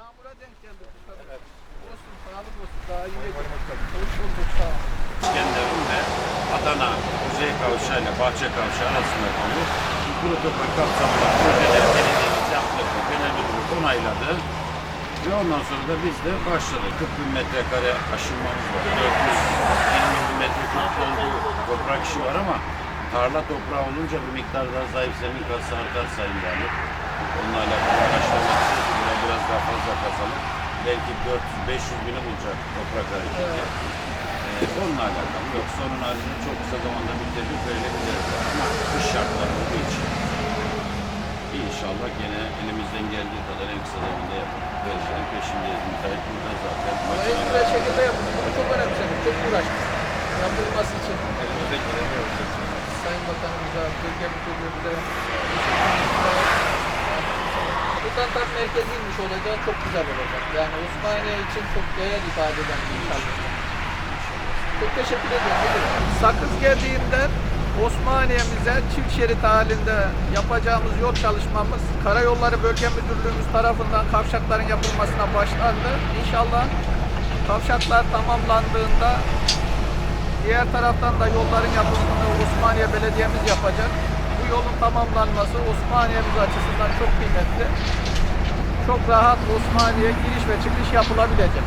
Yağmura denk geldi bu kadar. Olsun, sağlık olsun. Daha iyi. Hoş bulduk, sağ ol. İskenderun ve Adana Kuzey Kavşağı ile Bahçe Kavşağı arasında kalıyor. Toprak kapsamında projeleri belediyemiz yaptı. Genel onayladı. Ve ondan sonra da biz de başladık. 40 bin metrekare aşınmamız var. 420 bin metrekare olduğu toprak işi var ama tarla toprağı olunca bir miktar daha zayıf zemin kası artar sayın. Onunla belki 400-500 bini bulacak toprak hareketi. Ee, onunla alakalı. Yoksa onun haricinde çok kısa zamanda bitirdik verilebiliriz. Ama kış şartları olduğu için İnşallah gene elimizden geldiği kadar en kısa zamanda yapıp vereceğim peşindeyiz. Müteahhit burada zaten. En güzel şekilde. Bu çok önemsedim. Çok uğraştık. Yapılması için. Sayın Bakanımıza, bölge müdürlüğümüze. Buradan tam merkeziymiş olacak. Çok güzel olacak. Yani Osmaniye için çok değer ifade eden bir çalışma. Çok teşekkür ediyorum. Sakız geldiğinden Osmaniye'mize çift şerit halinde yapacağımız yol çalışmamız Karayolları Bölge Müdürlüğümüz tarafından kavşakların yapılmasına başlandı. İnşallah kavşaklar tamamlandığında diğer taraftan da yolların yapımını Osmaniye Belediye'miz yapacak. Bu yolun tamamlanması Osmaniye'miz açısından çok kıymetli. Çok rahat Osmaniye giriş ve çıkış yapılabilecek.